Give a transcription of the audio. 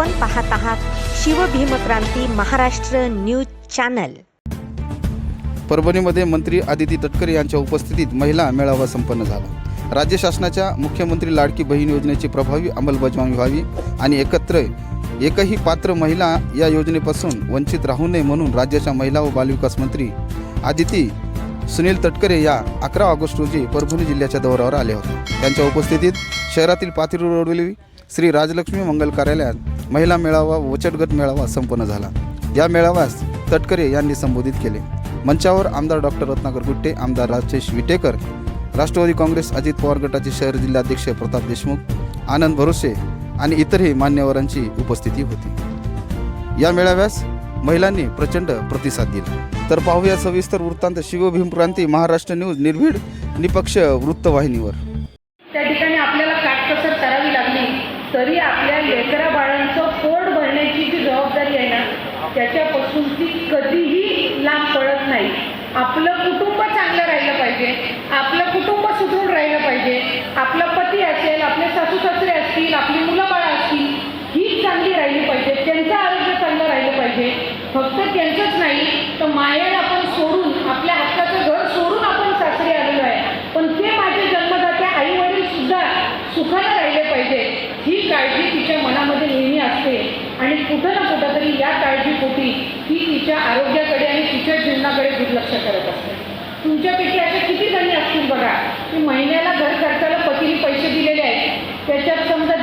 आपण पाहत आहात शिवभीमक्रांती महाराष्ट्र न्यूज चॅनल. परभणीमध्ये मंत्री आदिती तटकरे यांच्या उपस्थितीत महिला मेळावा संपन्न झाला. राज्य शासनाच्या मुख्यमंत्री लाडकी बहीण योजनेची प्रभावी अंमलबजावणी व्हावी आणि एकत्र एकही पात्र महिला या योजनेपासून वंचित राहू नये म्हणून राज्याच्या महिला व बालविकास मंत्री आदिती सुनील तटकरे या अकरा ऑगस्ट रोजी परभणी जिल्ह्याच्या दौऱ्यावर आले होते. त्यांच्या उपस्थितीत शहरातील पाथरी रोडवली श्री राजलक्ष्मी मंगल कार्यालयात महिला मेळावा वचटगट मेळावा संपन्न झाला. या मेळाव्यास तटकरे यांनी संबोधित केले. मंचावर आमदार डॉक्टर रत्नाकर गुट्टे आमदार राजेश विटेकर राष्ट्रवादी काँग्रेस अजित पवार गटाचे शहर जिल्हाध्यक्ष प्रताप देशमुख आनंद भरोसे आणि इतरही मान्यवरांची उपस्थिती होती. या मेळाव्यास महिलांनी प्रचंड प्रतिसाद दिला. तर पाहूया सविस्तर वृत्तांत शिवभीमक्रांती महाराष्ट्र न्यूज निर्भीड निपक्ष वृत्तवाहिनीवर. त्या ठिकाणी आपल्याला काटकसर करावी लागली. तरी आपल्या लेकरा त्याच्यापासून ती कधीही लांब पडत नाही. आपलं कुटुंब चांगलं राहिलं पाहिजे. आपलं कुटुंब सुदृढ राहिलं पाहिजे. आपला पती असेल आपले सासू सासरे असतील आपली मुलं बाळं असतील ही चांगली राहिली पाहिजे. त्यांचं आरोग्य चांगलं राहिलं पाहिजे. फक्त त्यांचंच नाही तर माहेर आपण सोडून आपल्या हक्काचं घर सोडून आपण सासरे आलेलो आहे. पण ते माझे जन्मदाते आई वडील सुद्धा सुखानं राहिले पाहिजे. ही काळजी तिच्या मनामध्ये नेहमी असते. आणि कुठं ना कुठं तरी या काळजी स्त्री ही तिच्या आरोग्याकडे आणि तिच्या जीवनाकडे दुर्लक्ष करत असते. तुमच्यापैकी अशा किती जणी असतील बघा की महिन्याला घर खर्चाला पतीने पैसे दिलेले आहेत. त्याच्यात समजा